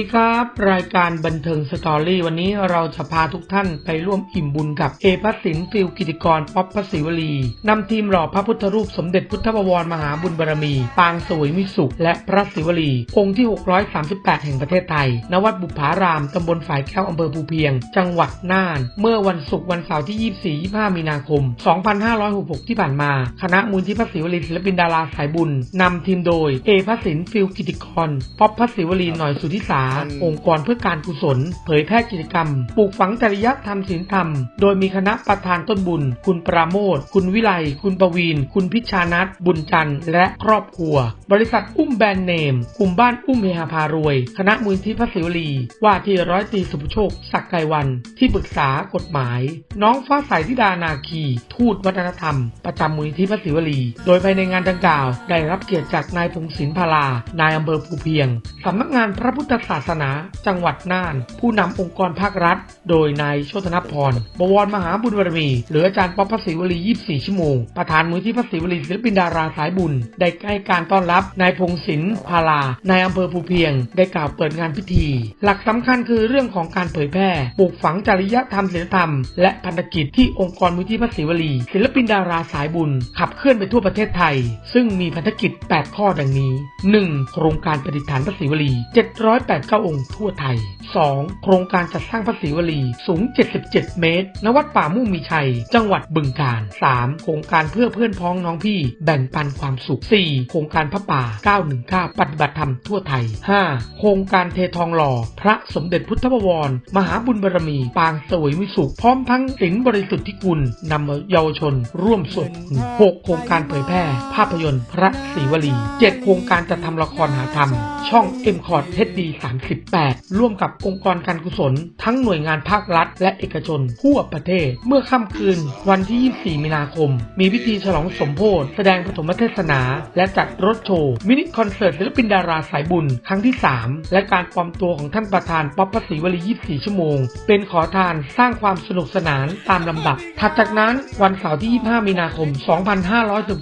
สวัสดีครับ รายการบันเทิงสตอรี่วันนี้เราจะพาทุกท่านไปร่วมอิ่มบุญกับเอพัสินฟิลกิติกรป๊อปพระศิวลีนำทีมหล่อพระพุทธรูปสมเด็จพุทธบวรมหาบุญบารมี ปางสวยมิสุข และพระศิวลี องค์ที่ 638 แห่งประเทศไทย ณวัดบุพารามตำบลฝ่ายแก้วอำเภอภูเพียง จังหวัดน่าน เมื่อวันศุกร์วันเสาร์ที่ 24-25 มีนาคม 2566 ที่ผ่านมา คณะมูลที่พระศิวลีศิลปินดาราสายบุญนำทีมโดยเอพัสินฟิลกิติกรป๊อปพระศิวลีหน่อยสุทธิสาองค์กรเพื่อการกุศล เผยแพร่กิจกรรม ปลูกฝังจริยธรรมศีลธรรม โดยมีคณะประธานต้นบุญ คุณปราโมท คุณวิไล คุณประวีน คุณพิชานัทบุญจันทร์ และครอบครัว บริษัทอุ้มแบรนด์เนม กลุ่มบ้านอุ้มเฮฮาพารวย คณะมูลที่พระศิวลี ว่าที่ร้อยตรีสุภโชค ศักดิ์ไกรวัน ที่ปรึกษากฎหมาย น้องฟ้าใสธิดานาคี ทูตวัฒนธรรม ประจำมูลที่พระศิวลี โดยภายในงานดังกล่าว ได้รับเกียรติจากนายพงศินพาลานายอำเภอภูเพียงสำนักงานพระพุทธศาสนา จังหวัดน่าน ผู้นำองค์กรภาครัฐ โดยนายโชตนพร บวรมหาบุญบารมี หรืออาจารย์ป๊อปพระศิวลี 24 ชั่วโมง ประธานมูลที่พระศิวลีศิลปินดาราสายบุญ ได้ให้การต้อนรับ นายพงศินพาลานายอำเภอภูเพียง ได้กล่าวเปิดงานพิธี หลักสำคัญคือเรื่องของการเผยแพร่ปลูกฝังจริยธรรมศีลธรรม และพันธกิจที่องค์กรมูลที่พระศิวลี ศิลปินดาราสายบุญ ขับเคลื่อนไปทั่วประเทศไทย ซึ่งมีพันธกิจ 8 ข้อดังนี้ 1. โครงการปฏิฐานพระศิวลี780 9 องค์ทั่วไทย 2. โครงการจัดสร้างพระศิวลีสูง 77 เมตร ณ วัดป่ามุ่งมีชัย จังหวัดบึงกาฬ 3. โครงการเพื่อเพื่อนพ้องน้องพี่ แบ่งปันความสุข 4. โครงการพระป่า 919 ปฏิบัติธรรมทั่วไทย 5. โครงการเททองหล่อ พระสมเด็จพุทธบวร มหาบุญบารมี ปางสวยวิสุข พร้อมทั้งสินบริสุทธิ์ที่คุณนำเยาวชน ร่วมสวด6โครงการเผยแพร่ ภาพยนตร์พระศิวลี 7 โครงการจัดทำละครหาธรรม ช่องเอ็มคอร์ดเทดดี3 18 ร่วมกับองค์กรการกุศล ทั้งหน่วยงานภาครัฐ และเอกชน ทั่วประเทศ เมื่อค่ำคืน วันที่ 24 มีนาคม มีพิธีฉลองสมโภชแสดงปฐมเทศนา และจัดรถโชว์ มินิคอนเสิร์ตศิลปินดาราสายบุญ ครั้งที่ 3 และการปลอมตัวของท่านประธานป๊อปปศรีวลี 24 ชั่วโมง เป็นขอทานสร้างความสนุกสนานตามลำดับ ถัดจากนั้นวันเสาร์ที่ 25 มีนาคม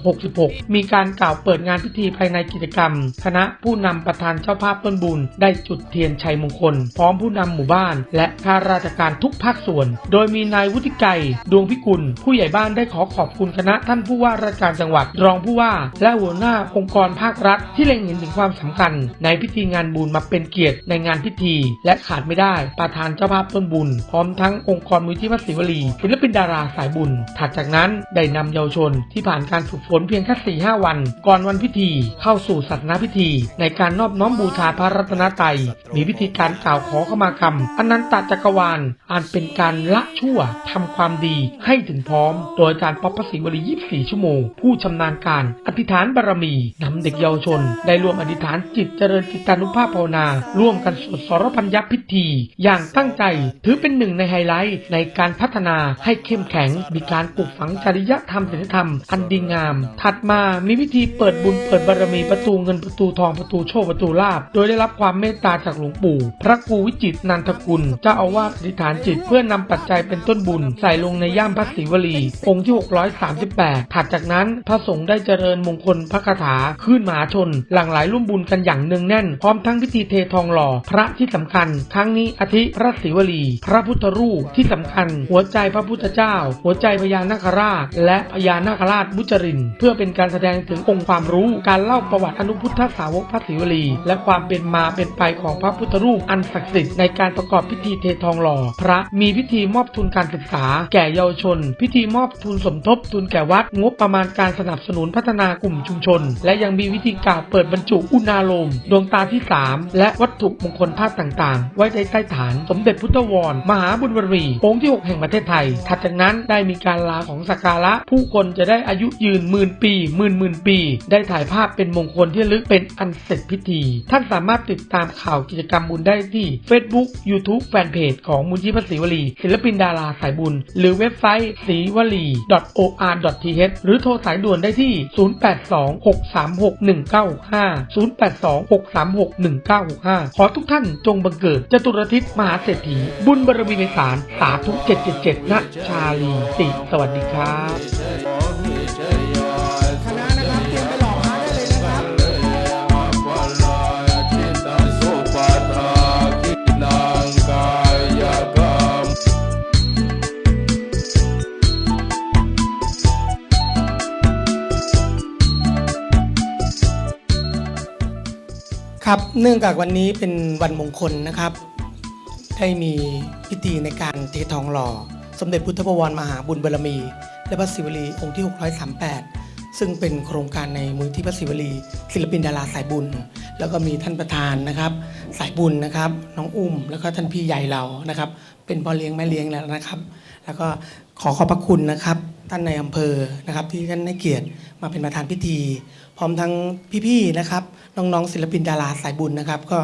2566 มีการกล่าวเปิดงานพิธีภายในกิจกรรม คณะผู้นำประธานเจ้าภาพต้นบุญได้จุดเทียนชัยมงคล พร้อมผู้นำหมู่บ้าน และข้าราชการทุกภาคส่วน โดยมีนายวุฒิไกรดวงพิกุล ผู้ใหญ่บ้านได้ขอขอบคุณคณะท่านผู้ว่าราชการจังหวัด รองผู้ว่า และหัวหน้าองค์กรภาครัฐ ที่เล็งเห็นถึงความสำคัญ ในพิธีงานบุญมาเป็นเกียรติในงานพิธี และขาดไม่ได้ ประธานเจ้าภาพต้นบุญ พร้อมทั้งองค์กรมูลที่วัดศิวลีศิลปินดาราสายบุญ ถัดจากนั้นได้นำเยาวชนที่ผ่านการฝึกฝนเพียงแค่4-5วัน ก่อนวันพิธี เข้าสู่ศาสนาพิธี ในการนอบน้อมบูชาพระรัตนตรัยมีพิธีการกล่าวขอเข้ามากรรมอนันตจักรวาลอันเป็นการละชั่วทำความดีให้ถึงพร้อม โดยอารป๊อปพระศรีวลี24 ชั่วโมง ผู้ชำนาญการ อธิษฐานบารมีนำเด็กเยาวชน ได้ร่วมอธิษฐานจิตเจริญจิตานุภาพภาวนา ร่วมกันสวดสรพัญญพิธี อย่างตั้งใจถือเป็นหนึ่งในไฮไลท์ ในการพัฒนาให้เข้มแข็ง มีการปลูกฝังจริยธรรมศีลธรรม อันดีงาม ถัดมามีพิธีเปิดบุญเปิดบารมีประตูเงินประตูทองประตูโชคประตูลาภโดยได้รับความเมตตาจากหลวงปู่ พระครูวิจิตนันทกุลเจ้าอาวาสอธิษฐานจิตเพื่อนำปัจจัยเป็นต้นบุญ ใส่ลงในย่ามพระศิวลี องค์ที่ 638 ถัดจากนั้นพระสงฆ์ได้เจริญมงคลพระคาถาขึ้นมหาชน หลั่งไหลร่วมบุญกันอย่างเนืองแน่น พร้อมทั้งพิธีเททองหล่อ พระที่สำคัญ ครั้งนี้อาทิพระศิวลี พระพุทธรูปที่สำคัญ หัวใจพระพุทธเจ้า หัวใจพญานาคราช และพญานาคราชมุจริน เพื่อเป็นการแสดงถึงองค์ความรู้การเล่าประวัติอนุพุทธสาวกพระศิวลี และความเป็นมาเป็นไปของพระพุทธรูปอันศักดิ์สิทธิ์ในการประกอบพิธีเททองหล่อ พระมีพิธีมอบทุนการศึกษา แก่เยาวชน พิธีมอบทุนสมทบทุนแก่วัดงบประมาณการสนับสนุนพัฒนากลุ่มชุมชน และยังมีวิธีกล่าวเปิดบรรจุอุณาโลม ดวงตาที่ 3 และวัตถุมงคลธาตุต่างๆ ไว้ในใต้ฐาน สมเด็จพุทธวรมหาบุญบารมีองค์ที่ 6 แห่งประเทศไทย ถัดจากนั้นได้มีการลาของสักการะ ผู้คนจะได้อายุยืนหมื่นปีหมื่นหมื่นปี ได้ถ่ายภาพเป็นมงคลที่ลึกเป็นอันเสร็จพิธี ท่านสามารถติดตามข่าวกิจกรรมบุญได้ที่ Facebook YouTube แฟนเพจของมูลที่พระศรีวลี ศิลปินดาราสายบุญ หรือเว็บไซต์ศรีวลี .or.th หรือโทรสายด่วนได้ที่ 0826361965 0826361965 ขอทุกท่านจงบังเกิดจตุรทิศมหาเศรษฐี บุญบารมีในสารสาธุ777ณชาลีติสวัสดีครับ ครับเนื่องจากวันนี้เป็นวันมงคลนะครับ ได้มีพิธีในการเททองหล่อ สมเด็จพุทธบวรมหาบุญบารมี และพระศิวลีองค์ที่ 638 ซึ่งเป็นโครงการในมูลที่พระศิวลี ศิลปินดาราสายบุญ แล้วก็มีท่านประธานนะครับ สายบุญนะครับน้องอุ้ม แล้วก็ท่านพี่ใหญ่เรานะครับ เป็นพ่อเลี้ยงแม่เลี้ยงแล้วนะครับ แล้วก็ขอขอบพระคุณนะครับ ท่านในอำเภอนะครับ ที่ท่านให้เกียรติมาเป็นประธานพิธี พร้อมทั้งพี่ๆนะครับ น้องๆศิลปินดาราสายบุญนะครับ ก็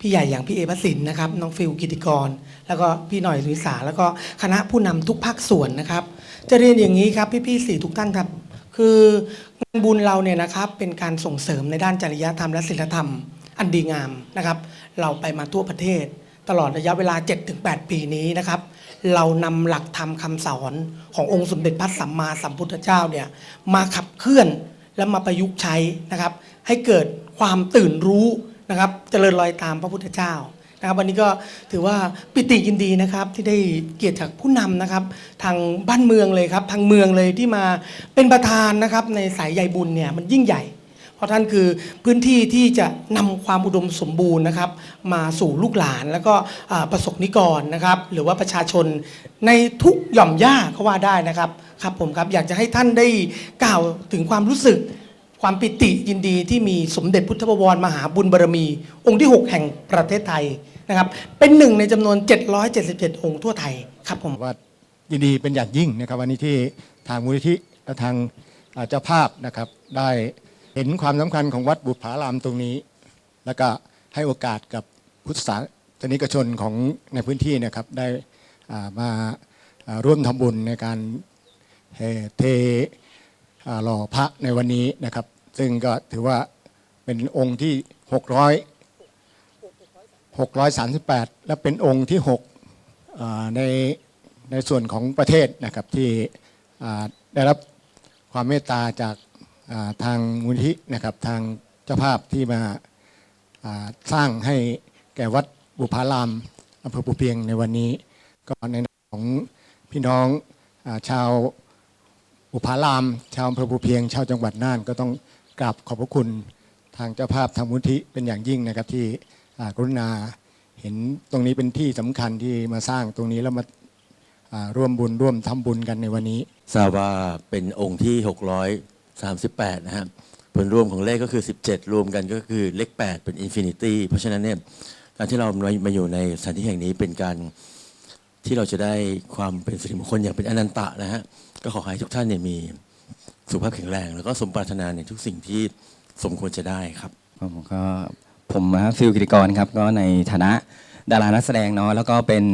พี่ใหญ่อย่างพี่เอพระสินนะครับ น้องฟิลกิติกร แล้วก็พี่หน่อยสุวิสาแล้วก็คณะผู้นำทุกภาคส่วนนะครับ จะเรียนอย่างนี้ครับพี่ๆสี่ทุกท่านครับ คืองานบุญเราเนี่ยนะครับเป็นการส่งเสริมในด้านจริยธรรมและศีลธรรม อันดีงามนะครับ เราไปมาทั่วประเทศ ตลอดระยะเวลา 7-8 ปีนี้นะครับ เรานำหลักธรรมคำสอนขององค์สมเด็จพระสัมมาสัมพุทธเจ้าเนี่ยมาขับเคลื่อนและมาประยุกต์ใช้นะครับ ให้เกิดความตื่นรู้นะครับเจริญรอยตามพระพุทธเจ้านะครับวันนี้ก็ถือว่าปิติยินดีนะครับที่ได้เกียรติจากผู้นำนะครับ ทางบ้านเมืองเลยครับ ทางเมืองเลยที่มาเป็นประธานนะครับ ในสายใยบุญเนี่ยมันยิ่งใหญ่ ราะท่านคือพื้นที่ที่จะนำความอุดมสมบูรณ์นะครับ มาสู่ลูกหลานแล้วก็ประสบนิกรนะครับ หรือว่าประชาชนในทุกหย่อมย่าก็ว่าได้นะครับครับผมครับอยากจะให้ท่านได้กล่าวถึงความรู้สึกความปิติยินดีที่มีสมเด็จพุทธบวรมหาบุญบารมี องค์ที่ 6 แห่งประเทศไทยนะครับ เป็นหนึ่งในจำนวน 777 องค์ทั่วไทยครับผมว่ายินดีเป็นอย่างยิ่งนะครับวันนี้ที่ทางมูลนิธิและทางเจ้าภาพนะครับได้ เห็นความสำคัญของวัดบุพารามตรงนี้ แล้วก็ให้โอกาสกับพุทธศาสนิกชนของในพื้นที่นะครับได้มาร่วมทำบุญในการเอ่อเทหล่อพระในวันนี้นะครับ ซึ่งก็ถือว่าเป็นองค์ที่ 600 638 และเป็นองค์ที่6ในในส่วนของประเทศนะครับที่ได้รับความเมตตาจาก ทางมูลที่นะครับทางเจ้าภาพที่มาสร้างให้แก่วัดบุพารามอำเภอปูเปียงในวันนี้ ก็ในนามของพี่น้องอชาวบุพาราม ชาวอำเภอปูเพียง ชาวจังหวัดน่านก็ต้องกราบขอบพระคุณทางเจ้าภาพทางมูลที่เป็นอย่างยิ่งนะครับที่กรุณาเห็นตรงนี้เป็นที่สำคัญที่มาสร้างตรงนี้แล้วมาร่วมบุญร่วมทำบุญกันในวันนี้ทราบว่าเป็นองค์ที่ 38 นะครับผลรวมของเลขก็คือ 17 รวมกันก็คือเลข 8 เป็นอินฟินิตี้เพราะฉะนั้นเนี่ยการที่เรามามาอยู่ในสถานที่แห่งนี้เป็นการที่เราจะได้ความเป็นสิริมงคลอย่างเป็นอนันตะนะฮะก็ขอให้ทุกท่านเนี่ยมีสุขภาพแข็งแรง แล้วก็สมปรารถนาในทุกสิ่งที่สมควรจะได้ครับผมก็ผมนะครับฟิลกิติกรครับก็ในฐานะดารานักแสดงเนาะแล้วก็เป็น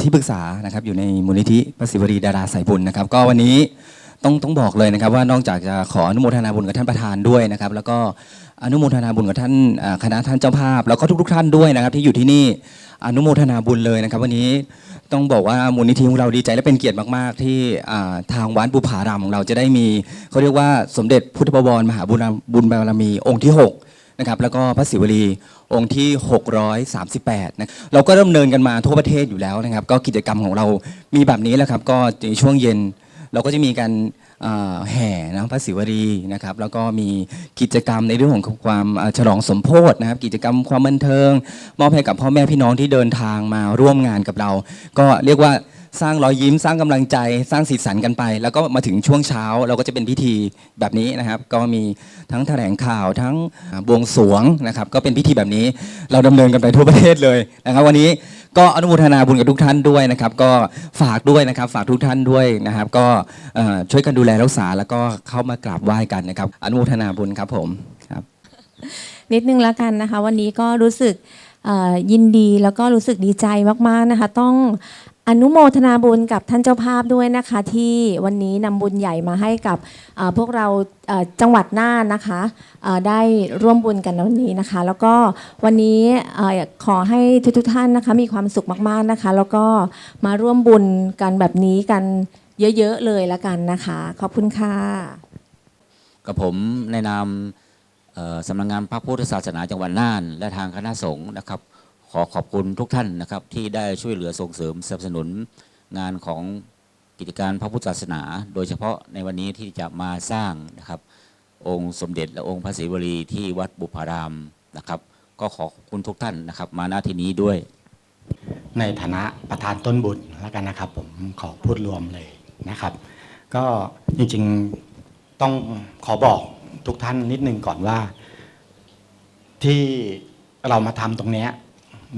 ที่ปรึกษานะครับอยู่ในมูลนิธิพระศิวรีดาราสายบุญนะครับ ก็วันนี้ ต้องต้องบอกเลยนะครับ ว่านอกจากจะขออนุโมทนาบุญกับท่านประธานด้วยนะครับ แล้วก็อนุโมทนาบุญกับท่านอ่อคณะท่านเจ้าภาพ แล้วก็ทุก ๆ ท่านด้วยนะครับ ที่อยู่ที่นี่อนุโมทนาบุญเลยนะครับ วันนี้ต้องบอกว่ามูลนิธิของเราดีใจและเป็นเกียรติมาก ๆ ที่อ่าทางวัดบุพารามของเราจะได้มีเขาเรียกว่าสมเด็จพุทธบวรมหาบุญบุญบารมีองค์ที่หกนะครับแล้วก็พระศิวลีองค์ที่ 638นะเราก็ดำเนินกันมาทั่วประเทศอยู่แล้วนะครับ ก็กิจกรรมของเรามีแบบนี้แหละครับ ก็ในช่วงเย็น เราก็จะมีการแห่นะพระศิวลีนะครับ แล้วก็มีกิจกรรมในเรื่องของความฉลองสมโพธินะครับ กิจกรรมความบันเทิง มอบให้กับพ่อแม่พี่น้องที่เดินทางมาร่วมงานกับเรา ก็เรียกว่าสร้างรอยยิ้มสร้างกำลังใจสร้างสีสันกันไป แล้วก็มาถึงช่วงเช้าเราก็จะเป็นพิธีแบบนี้นะครับ ก็มีทั้งแถลงข่าวทั้งบวงสรวงนะครับ ก็เป็นพิธีแบบนี้เราดำเนินกันไปทั่วประเทศเลยนะครับ วันนี้ ก็อนุโมทนาบุญกับทุกท่านด้วยนะครับ ก็ฝากด้วยนะครับฝากทุกท่านด้วยนะครับ ก็เอ่อช่วยกันดูแลรักษาแล้วก็เข้ามากราบไหว้กันนะครับ อนุโมทนาบุญครับผมครับ นิดนึงแล้วกันนะคะ วันนี้ก็รู้สึกเอ่อยินดีแล้วก็รู้สึกดีใจมากๆนะคะ ต้อง อนุโมทนาบุญกับท่านเจ้าภาพด้วยนะคะ ที่วันนี้นำบุญใหญ่มาให้กับพวกเราจังหวัดน่านนะคะได้ร่วมบุญกันวันนี้นะคะ แล้วก็วันนี้ขอให้ทุกๆท่านนะคะ มีความสุขมากๆนะคะ แล้วก็มาร่วมบุญกันแบบนี้กันเยอะๆเลยละกันนะคะ ขอบคุณค่ะกับผมในนามสำนักงานพระพุทธศาสนาจังหวัดน่าน และทางคณะสงฆ์นะครับ อขอบคุณทุกท่านนะครับ ที่ได้ช่วยเหลือส่งเสริมสนับสนุนงานของกิจการพระพุทธศาสนา โดยเฉพาะในวันนี้ที่จะมาสร้างนะครับ องค์สมเด็จและองค์พระศรีวลีที่วัดบุพารามนะครับ ก็ขอขอบคุณทุกท่านนะครับ มาณที่นี้ด้วย ในฐานะประธานต้นบุญแล้วกันนะครับ ผมขอพูดรวมเลยนะครับ ก็จริงๆต้องขอบอกทุกท่านนิดนึงก่อนว่า ที่เรามาทำตรงเนี้ย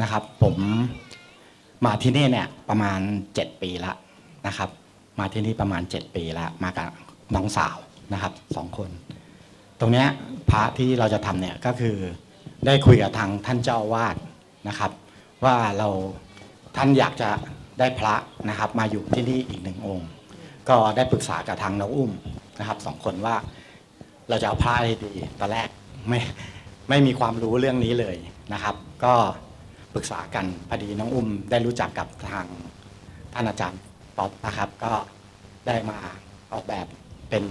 นะครับ ผมมาที่นี่เนี่ยประมาณ 7 ปีละนะครับ มาที่นี่ประมาณ 7 ปีละมากับน้องสาวนะครับสองคน ตรงเนี้ยพระที่เราจะทำเนี่ยก็คือได้คุยกับทางท่านเจ้าวาดนะครับ ว่าเราท่านอยากจะได้พระนะครับมาอยู่ที่นี่อีกหนึ่งองค์ ก็ได้ปรึกษากับทางน้องอุ้มนะครับสองคนว่าเราจะเอาพระอะไรดีตอนแรกไม่ไม่มีความรู้เรื่องนี้เลยนะครับ ก็ รึกษากันพอดีน้องอุ้มได้รู้จักกับทางท่านอาจารย์ป๊อปนะครับ ก็ได้มาออกแบบเป็น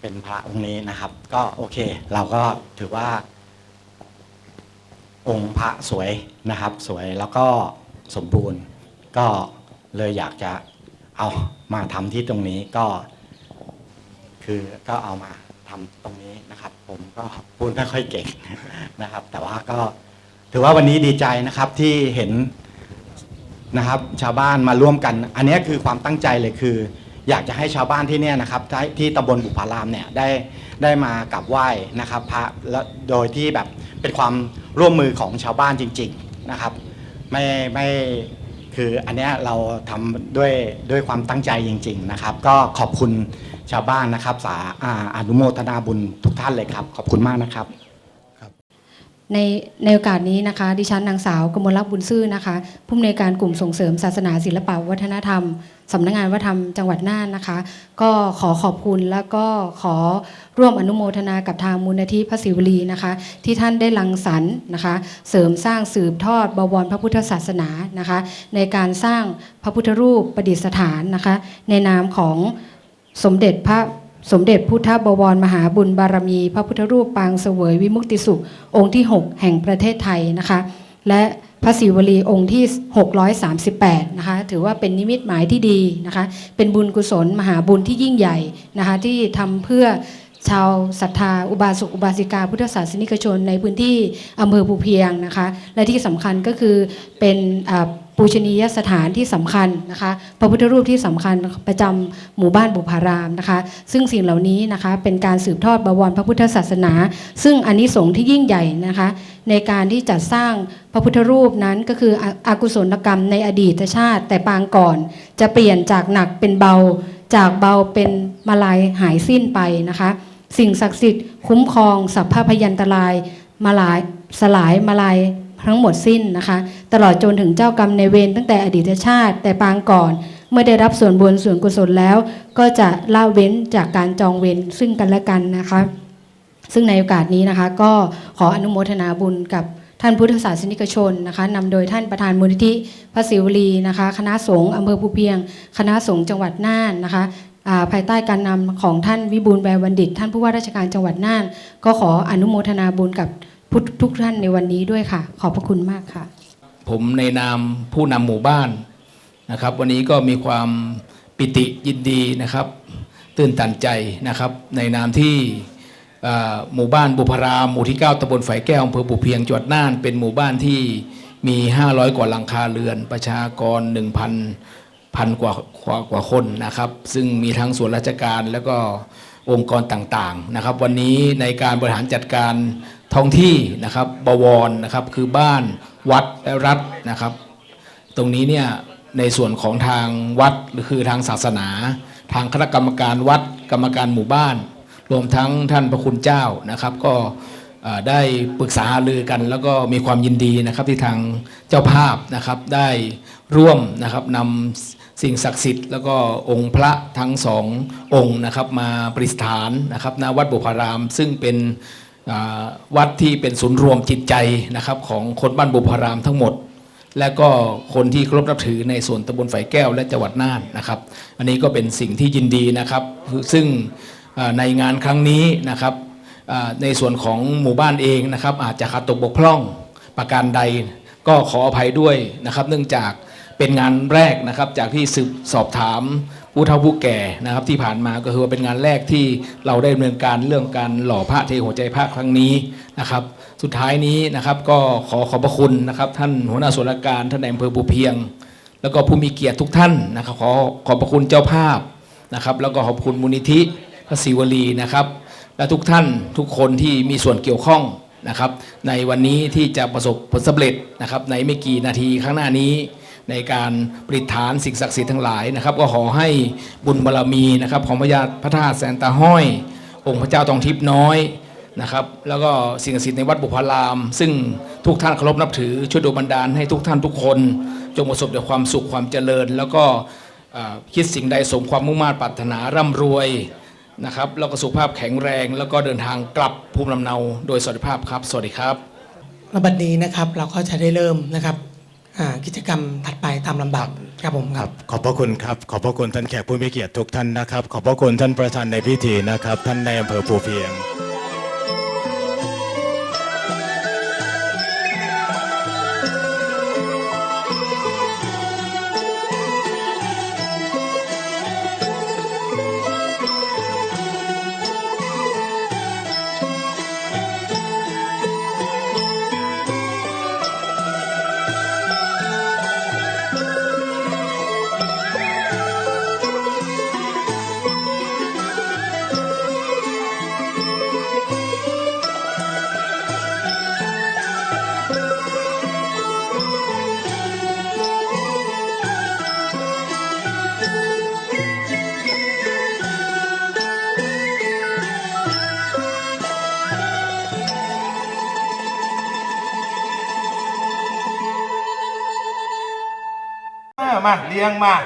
เป็นพระองค์นี้นะครับ ก็โอเค เราก็ถือว่า องค์พระสวยนะครับ สวยแล้วก็สมบูรณ์ ก็เลยอยากจะเอามาทำที่ตรงนี้ก็คือก็เอามาทำตรงนี้นะครับ ผมก็พูดไม่ค่อยเก่งนะครับ แต่ว่าก็ ถือว่าวันนี้ดีใจนะครับที่เห็นนะครับชาวบ้านมาร่วมกัน อันนี้คือความตั้งใจเลยคือ อยากจะให้ชาวบ้านที่เนี่ยนะครับที่ที่ตำบลบุพารามเนี่ยได้ได้มากราบไหว้นะครับพระแล้วโดยที่แบบเป็นความร่วมมือของชาวบ้านจริง ๆนะครับ ไม่ไม่คืออันเนี้ยเราทำด้วยด้วยความตั้งใจจริง ๆนะครับ ก็ขอบคุณชาวบ้านนะครับ สาอาอนุโมทนาบุญทุกท่านเลยครับ ขอบคุณมากนะครับ ในในโอกาสนี้นะคะ ดิฉันนางสาวกมลรักษ์บุญซื่อนะคะ ผู้อำนวยการกลุ่มส่งเสริมศาสนาศิลปวัฒนธรรมสำนักงานวัฒนธรรมจังหวัดน่านนะคะ ก็ขอขอบคุณแล้วก็ขอร่วมอนุโมทนากับทางมูลนิธิพระศิวลีนะคะ ที่ท่านได้รังสรรค์นะคะ เสริมสร้างสืบทอดบวรพระพุทธศาสนานะคะ ในการสร้างพระพุทธรูปประดิษฐานนะคะ ในนามของสมเด็จพระ สมเด็จพุทธบวรมหาบุญบารมี พระพุทธรูปปางเสวยวิมุตติสุข องค์ที่ 6 แห่งประเทศไทยนะคะ และพระศิวลีองค์ที่ 638 นะคะ ถือว่าเป็นนิมิตหมายที่ดีนะคะ เป็นบุญกุศลมหาบุญที่ยิ่งใหญ่นะคะ ที่ทำเพื่อชาวศรัทธาอุบาสกอุบาสิกา พุทธศาสนิกชนในพื้นที่อำเภอภูเพียงนะคะ และที่สำคัญก็คือเป็น ปูชนียสถานที่สำคัญนะคะพระพุทธรูปที่สำคัญประจำหมู่บ้านบุพารามนะคะ ซึ่งสิ่งเหล่านี้นะคะเป็นการสืบทอดบวรพระพุทธศาสนา ซึ่งอานิสงส์ที่ยิ่งใหญ่นะคะในการที่จัดสร้างพระพุทธรูปนั้นก็คืออาอากุศลกรรมในอดีตชาติ แต่ปางก่อนจะเปลี่ยนจากหนักเป็นเบา จากเบาเป็นมาลายหายสิ้นไปนะคะ สิ่งศักดิ์สิทธิ์คุ้มครองสัพพพยันตรายมาลายสลายมาลาย ทั้งหมดสิ้นนะคะ ตลอดจนถึงเจ้ากรรมในเวรตั้งแต่อดีตชาติ แต่ปางก่อน เมื่อได้รับส่วนบุญส่วนกุศลแล้ว ก็จะละเว้นจากการจองเวรซึ่งกันและกันนะคะ ซึ่งในโอกาสนี้นะคะก็ขออนุโมทนาบุญกับท่านพุทธศาสนิกชนนะคะนำโดยท่านประธานมูลนิธิพระศิวลีนะคะ คณะสงฆ์อำเภอภูเพียง คณะสงฆ์จังหวัดน่านนะคะาภายใต้การนำของท่านวิบูลย์แววบัณฑิต ท่านผู้ว่าราชการจังหวัดน่าน ก็ขออนุโมทนาบุญกับ ทธทุกท่านในวันนี้ด้วยค่ะ ขอบพระคุณมากค่ะ ผมในนามผู้นำหมู่บ้านนะครับ วันนี้ก็มีความปิติยินดีนะครับ ตื่นตันใจนะครับ ในนามที่หมู่บ้านบุพรามหมู่ที่ 9ตำบลฝายแก้วอำเภอปุเพียงจังหวัดน่าน เป็นหมู่บ้านที่มี 500 กว่าหลังคาเรือน ประชากร 1,000พันกว่ากว่ากว่าคนนะครับ ซึ่งมีทั้งส่วนราชการแล้วก็องค์กรต่างๆนะครับ วันนี้ในการบริหารจัดการ ท้องที่นะครับบวรนะครับคือบ้านวัดและรัฐนะครับ ตรงนี้เนี่ยในส่วนของทางวัดหรือคือทางศาสนา ทางคณะกรรมการวัดกรรมการหมู่บ้าน รวมทั้งท่านพระคุณเจ้านะครับ ก็ได้ปรึกษาหารือกัน แล้วก็มีความยินดีนะครับที่ทางเจ้าภาพนะครับได้ร่วมนะครับนำสิ่งศักดิ์สิทธิ์ แล้วก็องค์พระทั้งสององค์นะครับมาประดิษฐานนะครับณวัดบุพาราม ซึ่งเป็น วัดที่เป็นศูนย์รวมจิตใจนะครับของคนบ้านบุพารามทั้งหมด และก็คนที่เคารพนับถือในส่วนตำบลฝ่ายแก้วและจังหวัดน่านนะครับ อันนี้ก็เป็นสิ่งที่ยินดีนะครับ ซึ่งในงานครั้งนี้นะครับในส่วนของหมู่บ้านเองนะครับ อาจจะขาดตกบกพร่องประการใดก็ขออภัยด้วยนะครับ เนื่องจากเป็นงานแรกนะครับจากที่สืบสอบถาม ผู้เฒ่าผู้แก่นะครับที่ผ่านมาก็คือว่าเป็นงานแรกที่เราได้ดำเนินการเรื่องการหล่อพระเทหัวใจพระครั้งนี้นะครับ สุดท้ายนี้นะครับก็ขอขอบพระคุณนะครับ ท่านหัวหน้าส่วนราชการท่านนายอำเภอภูเพียง แล้วก็ผู้มีเกียรติทุกท่านนะครับขอขอบพระคุณเจ้าภาพนะครับ แล้วก็ขอบคุณมูลนิธิพระศิวลีนะครับ และทุกท่านทุกคนที่มีส่วนเกี่ยวข้องนะครับ ในวันนี้ที่จะประสบผลสำเร็จนะครับในไม่กี่นาทีข้างหน้านี้ ในการปริฐานสิ่งศักดิ์สิทธิ์ทั้งหลายนะครับ ก็ขอให้บุญบารรมีนะครับ ของพระญาติพระธาตุแสนตาห้อย องค์พระเจ้าทองทิพย์น้อยนะครับ แล้วก็สิ่งศักดิ์สิทธิ์ในวัดบุพาราม ซึ่งทุกท่านเคารพนับถือช่วยดลบันดาลให้ทุกท่านทุกคน จงประสบแต่ความสุขความเจริญ แล้วก็คิดสิ่งใดสมความมุ่งมา่ปรารถนาร่ำรวยนะครับแล้วก็สุขภาพแข็งแรง แล้วก็เดินทางกลับภูมิลำเนาโดยสวัสดิภาพครับ สวัสดีครับระบัดนี้นะครับเราก็จะได้เริ่มนะครับ กิจกรรมถัดไปตามลำดับครับผมครับ ขอบพระคุณครับ ขอบพระคุณท่านแขกผู้มีเกียรติทุกท่านนะครับ ขอบพระคุณท่านประธานในพิธีนะครับ ท่านในอำเภอภูเพียง เรียงมา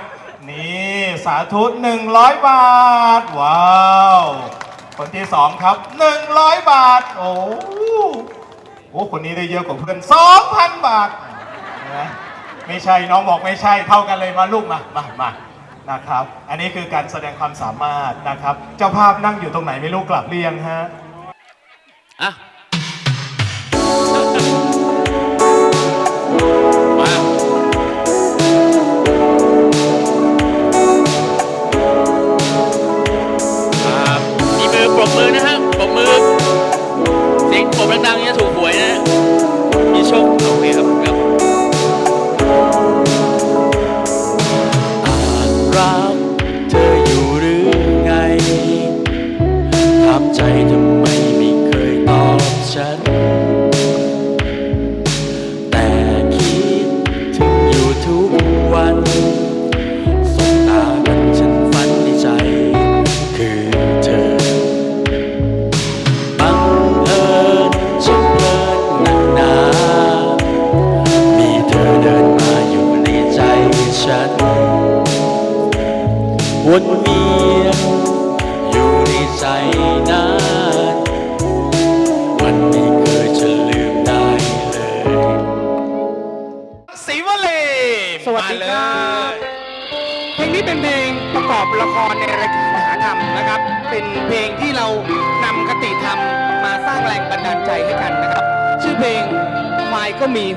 นี่สาธุหนึ่งร้อยบาท ว้าว คนที่สองครับหนึ่งร้อยบาท โอ้โหคนนี้ได้เยอะกว่าเพื่อนสองพันบาทนไมไม่ใช่น้องบอกไม่ใช่เท่ากันเลยมาลูกมามามานะครับ อันนี้คือการแสดงความสามารถนะครับ เจ้าภาพนั่งอยู่ตรงไหนไม่รู้กลับเรียงฮะอะ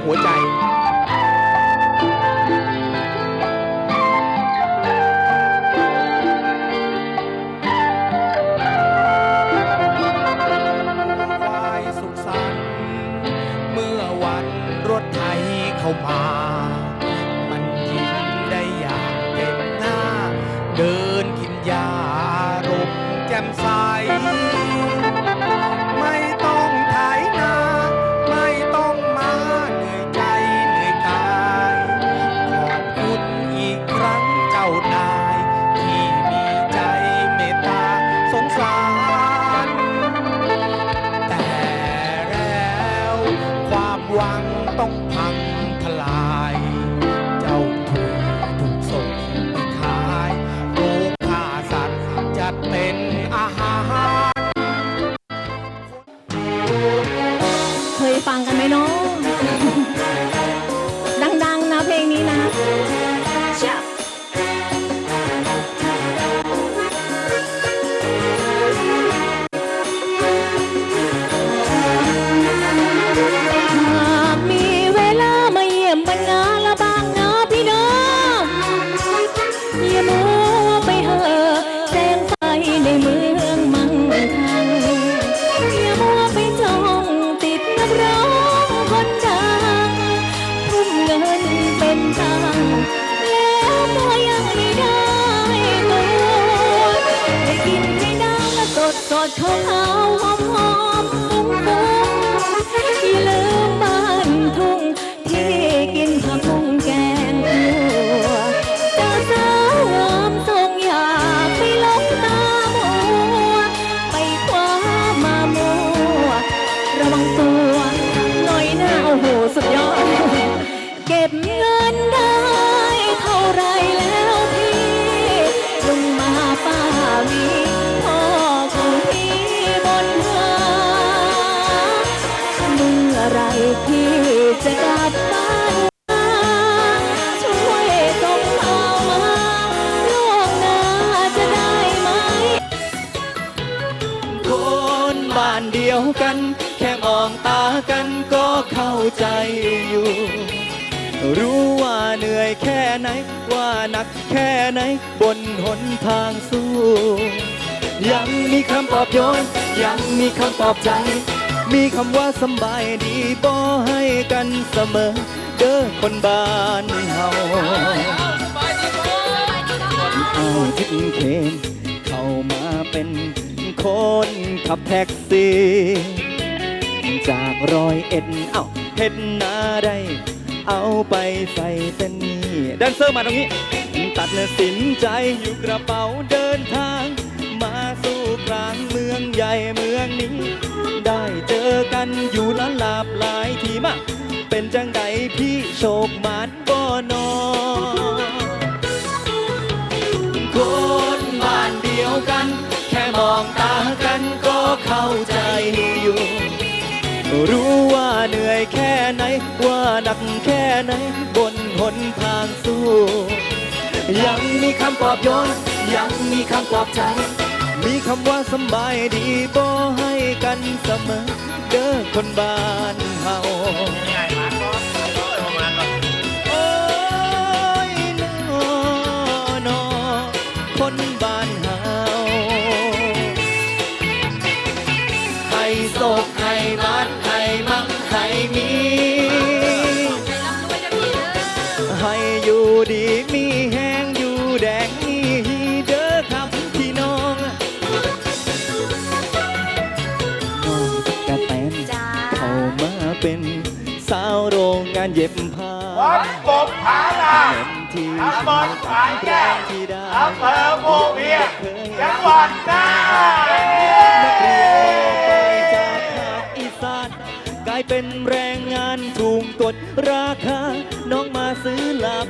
หัวใจควายสุขสันต์เมื่อวันรถไทยเข้ามา ฟังกันไหมเนาะ กันก็เข้าใจอยู่ รู้ว่าเหนื่อยแค่ไหน ว่าหนักแค่ไหน บนหนทางสู้ ยังมีคำปลอบโยน ยังมีคำปลอบใจ มีคำว่าสำบายดีบ่ให้กันเสมอ เด้อคนบ้านเฮาเอาทิศเคนเข้ามาเป็นคนขับแท็กซี่ จากรอยเอ็ดเอ้าเห็ดนาได้เอาไปใส่เป็นนี่แดนเซอร์มาตรงนี้ ตัดสินใจอยู่กระเป๋าเดินทาง มาสู่กลางเมืองใหญ่เมืองนี้ ได้เจอกันอยู่ละลาบหลายทีมาเป็นจังใดพี่โชคมานบ่นอคนบ้านเดียวกัน แค่มองตากันก็เข้าใจ รู้ว่าเหนื่อยแค่ไหน ว่าหนักแค่ไหน บนหนทางสู้ ยังมีคำปลอบโยน ยังมีคำปลอบใจ มีคำว่าสบายดีบ่ให้กันเสมอ เด้อคนบ้านเฮา ตำบลฝายแก้วที่ได้อำเภอภูเพียงจังหวัดน่านนักเรียนไปจากภาคอีสานกลายเป็นแรงงานถูกกดราคา น้องมาซื้อหลับ